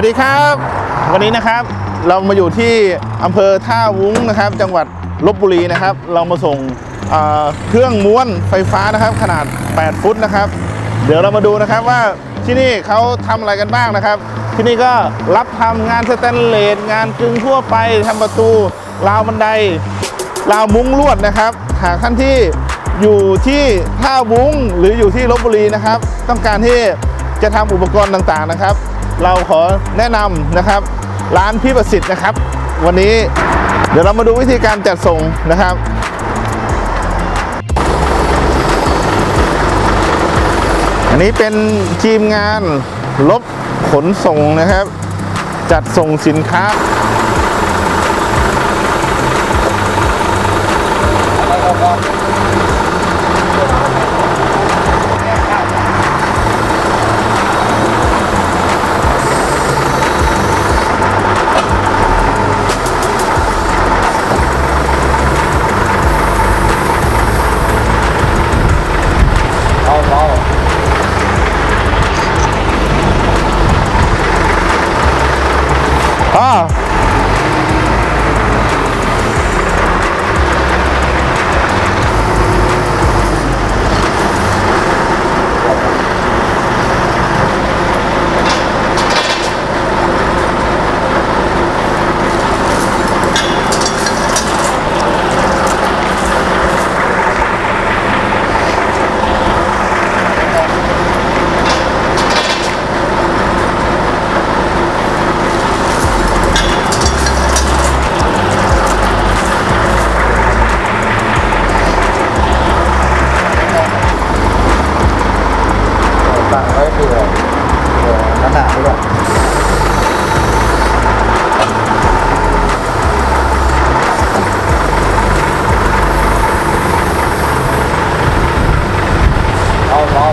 วัสดีครับ วันนี้นะครับเรามาอยู่ที่อำเภอท่าวุ้งนะครับ จังหวัดลบบุรีนะครับ เรามาส่งเอ่อเครื่องม้วนไฟฟ้านะครับ ขนาด 8 ฟุตนะครับ เดี๋ยวเรามาดูนะครับว่าที่นี่เขาทำอะไรกันบ้างนะครับ ที่นี่ก็รับทำงานสแตนเลสงานกึ่งทั่วไปทำประตูราวบันไดราวมุ้งลวดนะครับ หากท่านที่อยู่ที่ท่าวุ้งหรืออยู่ที่ลบบุรีนะครับ ต้องการที่จะทำอุปกรณ์ต่างๆนะครับ เราขอแนะนำนะครับ ร้านพี่ประสิทธิ์นะครับ วันนี้เดี๋ยวเรามาดูวิธีการจัดส่งนะครับอันนี้เป็นทีมงานรถขนส่งนะครับ จัดส่งสินค้าเอ ผื่อขนาดด้วยเอาเอา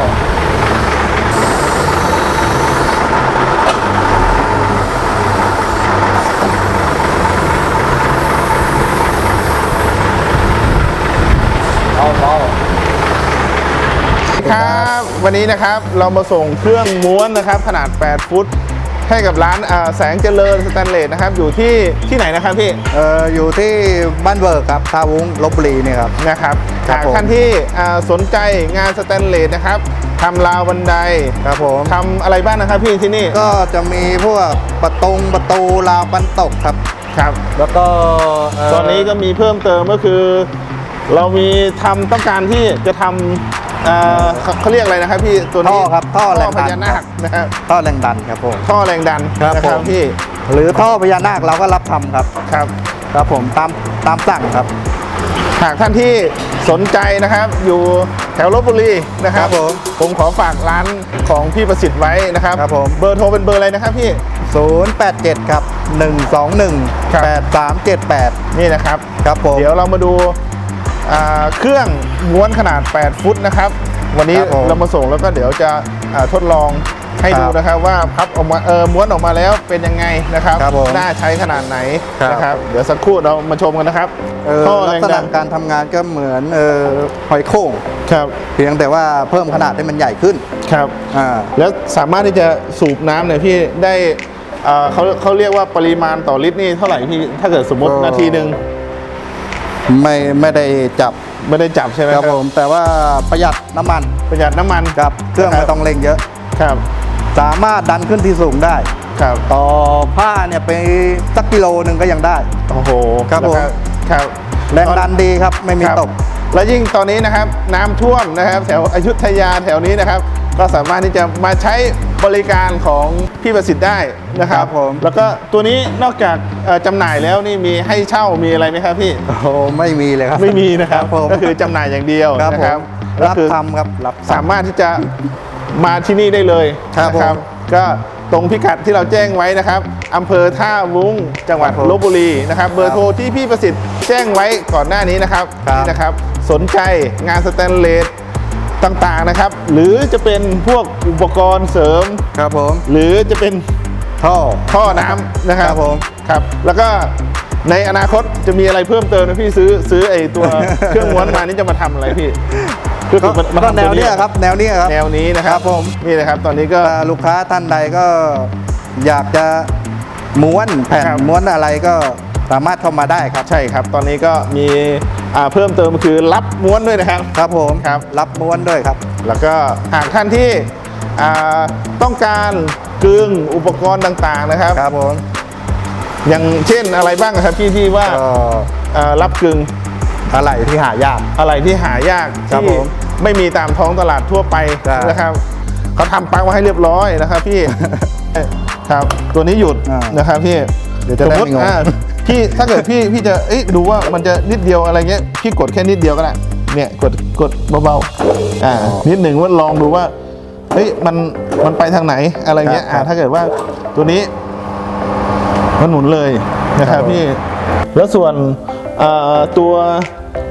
เอาเอา ครับ วันนี้นะครับเรามาส่งเครื่องม้วนนะครับ ขนาด 8 ฟุต ให้กับร้านอ่าแสงเจริญสแตนเลสนะครับ อยู่ที่ที่ไหนนะครับพี่เอ่ออยู่ที่บ้านเบิร์กครับท่าวุ้งลบบุรีเนี่ยครับนะครับครับหากผมท่านที่อ่าสนใจงานสแตนเลสนะครับทำราวบันไดครับผมทำอะไรบ้างนะครับพี่ที่นี่ก็จะมีพวกประตงประตูราวบันตกครับครับ แล้วก็เตอนนี้ก็มีเพิ่มเติมก็คือ เรามีทำต้องการที่จะทำ เอ่อเขาเขาเรียกอะไรนะครับพี่ตัวท่นี้อครับท่อแรงพดัน ญานาคนะครับท่อแรงดันครับผม ท่อแรงดันครับนะครับผมพี่หรือท่อพญานาคเราก็รับทำครับ ครับครับผมตามตามสั่งครับ หากท่านที่สนใจนะครับอยู่แถวลบบุรีนะครับครับผมผมขอฝากร้านของพี่ประสิทธิ์ไว้นะครับครับผม เบอร์โทรเป็นเบอร์อะไรนะครับพี่ 087ครับ121 ครับ 8378 นี่นะครับ ครับผม เดี๋ยวเรามาดูอ่า เครื่องม้วนขนาด 8 ฟุตนะครับ วันนี้ครับผมเรามาส่งแล้วก็เดี๋ยวจะอ่าทดลองให้ครับดูนะครับว่าพับออกมาเออม้วนออกมาแล้วเป็นยังไงนะครับครับผมน่าใช้ขนาดไหนครับนะครับเดี๋ยวสักครู่เรามาชมกันนะครับเออท่อลัแรกงษดัณะนการทำงานก็เหมือนเออหอยโข่งครับเพียงแต่ว่าเพิ่มขนาดให้มันใหญ่ขึ้นครับอ่าแล้วสามารถที่จะสูบน้ำเนี่ยพี่ได้เอ่อเขาเขาเรียกว่าปริมาณต่อลิตรนี่เท่าไหร่พี่ถ้าเกิดสมมติก็นาทีหนึ่ง ไม่ไม่ได้จับไม่ได้จับใช่ไหมคครัรับบผม แต่ว่าประหยัดน้ำมันประหยัดน้ำมันครับเครื่องนะไม่ต้องเร่งเยอะ ครับสามารถดันขึ้นที่สูงได้ ครับต่อผ้าเนี่ยไปสักกิโลหนึ่งก็ยังได้ โอ้โหครับผมครับ แรงดันดีครับไม่มีครับตก แล้วยิ่งตอนนี้นะครับน้ำท่วมนะครับแถวอยุธยาแถวนี้นะครับ ก็สามารถที่จะมาใช้บริการของพี่ประสิทธิ์ได้นะครับครับผมแล้วก็ตัวนี้นอกจากเอ่อจำหน่ายแล้วนี่มีให้เช่ามีอะไรไหมครับพี่โอ้โหไม่มีเลยครับไม่มีนะครับผมก็คือจำหน่ายอย่างเดียวครับนะผครับมก็รับคือทำครับรับทำสามารถที่จะมาที่นี่ได้เลยครับนะผมก็ตรงพิกัดที่เราแจ้งไว้นะครับอำเภอท่าวุ้งจังหวัดครับผมลบบุรีนะครับ เบอร์โทรที่พี่ประสิทธิ์แจ้งไว้ก่อนหน้านี้นะครับครับนี่นะครับ สนใจงานสแตนเลส ต่างๆนะครับ หรือจะเป็นพวกอุปกรณ์เสริม ครับผม หรือจะเป็นท่อท่อน้ำนะครับครับผมครับ แล้วก็ในอนาคตจะมีอะไรเพิ่มเติมนะพี่ซื้อซื้อไอ้ตัวเครื่องม้วนมานี่จะมาทำอะไรพี่คือก็มามาก็ทำแนตัวเนี้ยครับ แนวเนี้ยครับแนวนี้นะครับครับผมนี่นะครับ ตอนนี้ก็ถ้าลูกค้าท่านใดก็อยากจะม้วนแผ่นครับม้วนอะไรก็สามารถเข้ามาได้ครับใช่ครับ ตอนนี้ก็มีอ่า เพิ่มเติมคือรับม้วนด้วยนะครับ ครับผมครับรับม้วนด้วยครับ แล้วก็หากท่านที่อ่าต้องการกึงอุปกรณ์ต่างๆนะครับครับผมอย่างเช่นอะไรบ้างครับพี่ที่ว่าก็อ่ารับกึงอะไรที่หายากอะไรที่หายากครับที่ผมไม่มีตามท้องตลาดทั่วไปใช่นะครับเขาทำปักไว้ให้เรียบร้อยนะครับพี่ครับตัวนี้หยุดอ่านนะครับพี่เดี๋ยวจะสมได้มติไม่งงอ่า พี่ถ้าเกิดพี่พี่จะเอ้ยดูว่ามันจะนิดเดียวอะไรเงี้ยพี่กดแค่นิดเดียวก็ได้เนี่ยกดกดเบาๆอ่านิดหนึ่งว่าลองดูว่าเฮ้ยมันมันไปทางไหนอะไรเงี้ยครับอ่าถ้าเกิดว่าตัวนี้มันหมุนเลยนะครับพี่แล้วส่วนเอ่อตัว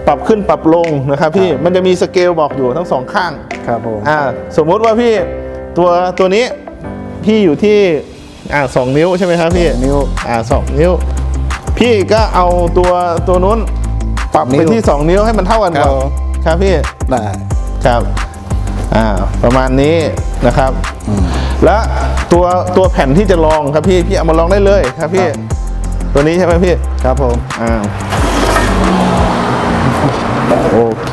ปรับขึ้นปรับลงนะครับพี่มันจะมีสเกลบอกอยู่ทั้งสองข้างครับผมอ่าสมมุติว่าพี่ตัวตัวนี้พี่อยู่ที่อ่าสองนิ้วใช่ไหมครับพี่นิ้วอ่าสองนิ้ว พี่ก็เอาตัวตัวนู้นปรับนิ้ไปวที่สองนิ้วให้มันเท่ากันก่อนครับครับพี่ได้ครับอ่าประมาณนี้นะครับ และตัวตัวแผ่นที่จะลองครับพี่พี่เอามาลองได้เลยครับพี่ ตัวนี้ใช่ไหมพี่ครับผมอ่าโอเค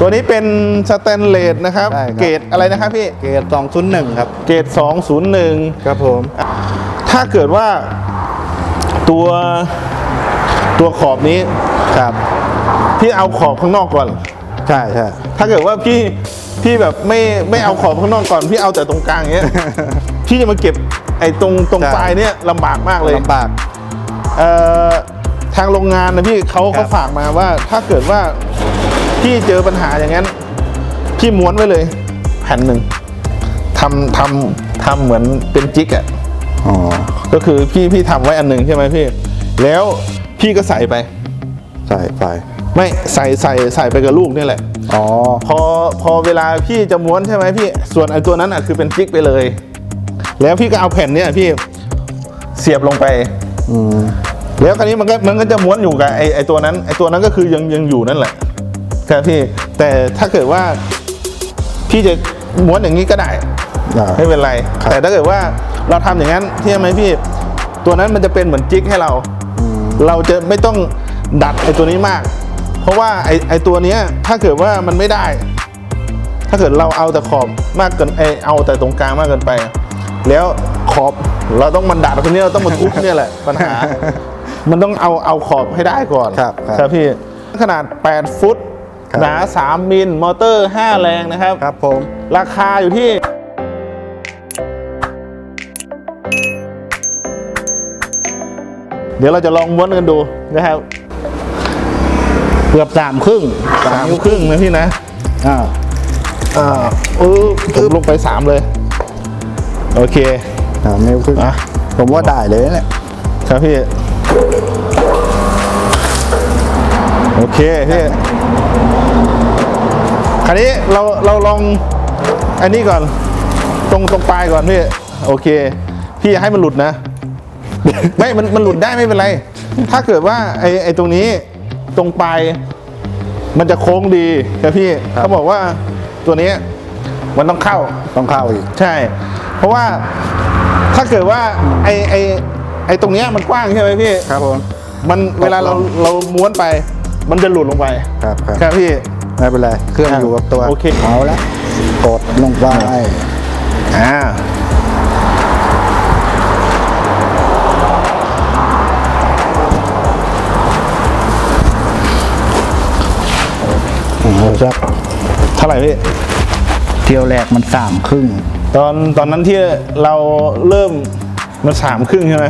ตัวนี้เป็นสแตนเลสนะครับได้ครับเกรดอะไรนะครับพี่ เกรดสองศูนย์หนึ่งครับ เกรด201 ครับผม ถ้าเกิดว่าตัว ตัวขอบนี้ครับ พี่เอาขอบข้างนอกก่อน ใช่ใช่ถ้าเกิดว่าพี่พี่แบบไม่ไม่เอาขอบข้างนอกก่อนพี่เอาแต่ตรงกลางอย่างเงี้ย พี่จะมาเก็บไอ้ตรงตรงใช่ ปลายเนี้ยลำบากมากเลย ลำบาก เอ่อทางโรงงานนะพี่เขาครัเขาบ ฝากมาว่าถ้าเกิดว่าพี่เจอปัญหาอย่างนั้น พี่ม้วนไว้เลย แผ่นหนึ่งทำทำทำเหมือนเป็นจิ๊กอะอ๋อ ก็คือพี่พี่ทำไว้อันหนึ่งใช่ไหมพี่ แล้ว พี่ก็ใส่ไปใส่ไปไม่ใส่ใส่ใส่ไปกับลูกนี่แหละ อ๋อ พอพอเวลาพี่จะม้วนใช่ไหมพี่ ส่วนไอ้ตัวนั้นอะคือเป็นจิ๊กไปเลย แล้วพี่ก็เอาแผ่นเนี้ยพี่เสียบลงไป อืม แล้วคราวนี้มันก็มันก็จะม้วนอยู่กับไอ้ไอ้ตัวนั้นไอ้ตัวนั้นก็คือยังยังอยู่นั่นแหละครับพี่แต่ถ้าเกิดว่าพี่จะม้วนอย่างนี้ก็ได้ได้ไม่เป็นไรครับแต่ถ้าเกิดว่าเราทำอย่างนั้นใช่ไหมพี่ ตัวนั้นมันจะเป็นเหมือนจิ๊กให้เราอืม เราจะไม่ต้องดัดไอ้ตัวนี้มาก เพราะว่าไอ้ไอ้ตัวเนี้ยถ้าเกิดว่ามันไม่ได้ ถ้าเกิดเราเอาแต่ขอบมากเกินไอเอาแต่ตรงกลางมากเกินไป แล้วขอบเราต้องมันดัดตรงนี้เราต้องมาทุบเนี่ยแหละปัญหา มันต้องเอาเอาขอบให้ได้ก่อนครับครับครับพี่ขนาด 8 ฟุตครับหนา 3 มิล มอเตอร์ 5 แรงนะครับ ครับผม ราคาอยู่ที่ เดี๋ยวเราจะลองม้วนกันดูนะครับเกือบสามครึ่งสามครึ่งนะพี่นะอ่าอ่าเออผมลงไปสามเลย โอเคสามนิ้วครึ่งอะผมว่าได้เลยเนี่ยครับพี่ โอเคพี่คราวนี้เราเราลองอันนี้ก่อน ตรงตรงปลายก่อนพี่ โอเค พี่อย่าให้มันหลุดนะ ไม่มันมันหลุดได้ไม่เป็นไร ถ้าเกิดว่าไอ้ไอ้ตรงนี้ตรงปลายมันจะโค้งดีครับพี่เขาบอกว่าตัวนี้มันต้องเข้า ต้องเข้าอีก ใช่ เพราะว่าถ้าเกิดว่าไอไอไอตรงเนี้ยมันกว้างใช่ไหมพี่ ครับผม มันเวลาเราเราม้วนไป มันจะหลุดลงไปครับครับ ครับพี่ ไม่เป็นไร เครื่องอะอยู่กับตัวโอเค เอาละกดลงไปอ่า เอาสักเท่าไหร่พี่ เที่ยวแรกมันสามครึ่ง ตอนตอนนั้นที่เราเริ่มมันสามครึ่งใช่ไหม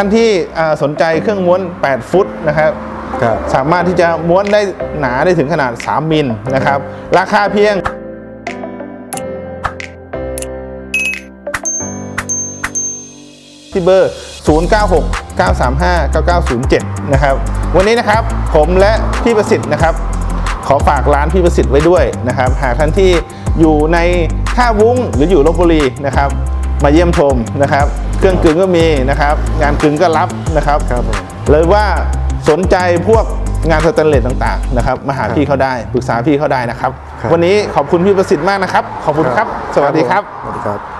ท่านที่อ่าสนใจเครื่องม้วน 8 ฟุตนะครับครับสามารถที่จะม้วนได้หนาได้ถึงขนาด 3 มิลนะครับ ราคาเพียงที่เบอร์ 096 935 9907 นะครับ วันนี้นะครับผมและพี่ประสิทธิ์นะครับ ขอฝากร้านพี่ประสิทธิ์ไว้ด้วยนะครับ หากท่านที่อยู่ในท่าวุ้งหรืออยู่ลบบุรีนะครับ มาเยี่ยมชมนะครับ เครื่องกึ่งก็มีนะครับ งานกึ่งก็รับนะครับครับผมเลยว่าสนใจพวกงานสแตนเลสต่างๆนะครับมาหาพี่เขาได้ปรึกษาพี่เขาได้นะครับครับวันนี้ขอบคุณพี่ประสิทธิ์มากนะครับ ขอบคุณครับ สวัสดีครับสวัสดีครับ